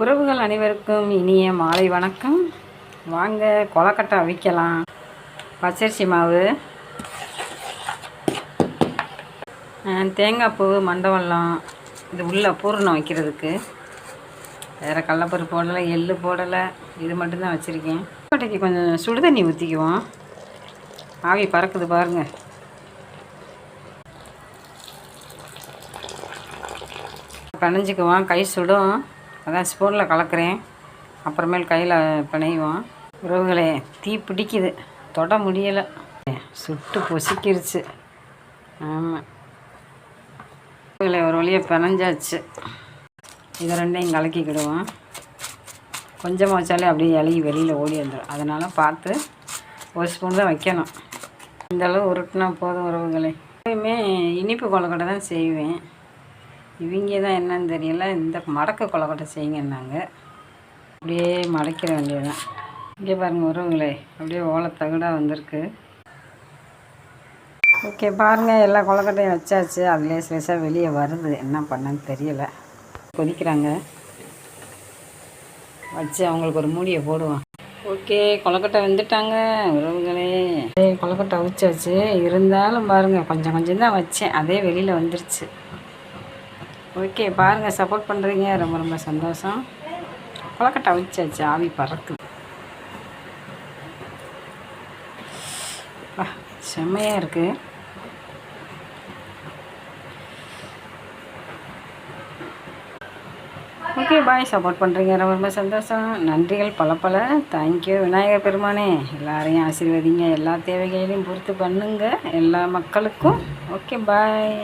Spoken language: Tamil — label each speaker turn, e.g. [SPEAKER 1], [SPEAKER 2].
[SPEAKER 1] உறவுகள் அனைவருக்கும் இனிய மாலை வணக்கம். வாங்க கொலக்கட்டை அவிக்கலாம். பச்சரிசி மாவு. தேங்காய் பூ மண்டவெல்லாம் இது உள்ளே பூரணம் வைக்கிறதுக்கு. வேறு கடலப்பருப்பு போடலை எள் போடலை. இது மட்டும்தான் வச்சுருக்கேன். கொட்டைக்கு கொஞ்சம் சுடு தண்ணி ஊற்றிக்குவோம் ஆவி பறக்குது பாருங்கள் பிணைஞ்சிக்குவோம் கை சுடும். அதான் ஸ்பூனில் கலக்கிறேன். அப்புறமேல் கையில் பிணைவோம். உறவுகளே தீ பிடிக்குது. தொட முடியலை. சுட்டு பொசிக்கிருச்சு. ஆமாம் உறவுகளை ஒரு வழியாக பிணைஞ்சாச்சு. இதை ரெண்டையும் கலக்கிக்கிடுவோம். கொஞ்சமாக வச்சாலே அப்படியே இலகி வெளியில் ஓடி வந்துடும் அதனால் பார்த்து ஒரு ஸ்பூன் தான் வைக்கணும். இந்தளவு உருட்டினா போதும் உறவுகளை. எப்பயுமே இனிப்பு கொலக்கட்டை தான் செய்வேன். இவங்க தான் என்னன்னு தெரியல. இந்த மடக்கு கொலக்கட்டை செய்யுங்கன்னாங்க. அப்படியே மடக்கிற வேண்டியதுதான். இங்கே பாருங்கள் உறவுகளே. அப்படியே ஓலத்தகடாக வந்திருக்கு. ஓகே பாருங்கள் எல்லா கொலக்கட்டையும் வச்சாச்சு. அதுலேயே சிலசாக வெளியே வருது. என்ன பண்ணன்னு தெரியல. கொதிக்கிறாங்க. வச்சு அவங்களுக்கு ஒரு மூடியை போடுவோம் ஓகே கொலக்கட்டை வந்துட்டாங்க உறவுகளே. கொலக்கட்டை அவிச்சாச்சு. இருந்தாலும் பாருங்கள் கொஞ்சம் கொஞ்சம் தான் வச்சேன். அதே வெளியில் வந்துருச்சு. ஓகே பாருங்கள் சப்போர்ட் பண்ணுறீங்க ரொம்ப ரொம்ப சந்தோஷம். கொலக்கட்டை வச்சாச்சு ஆவி பறக்குது. அப்பா, செம்மையாக இருக்குது ஓகே பாய். சப்போர்ட் பண்ணுறீங்க ரொம்ப ரொம்ப சந்தோஷம். நன்றிகள் பல பல. தேங்க்யூ விநாயகர் பெருமானே. எல்லாரையும் ஆசீர்வதிங்க. எல்லா தேவைகளையும் பொறுத்து பண்ணுங்க. எல்லா மக்களுக்கும். Okay bye.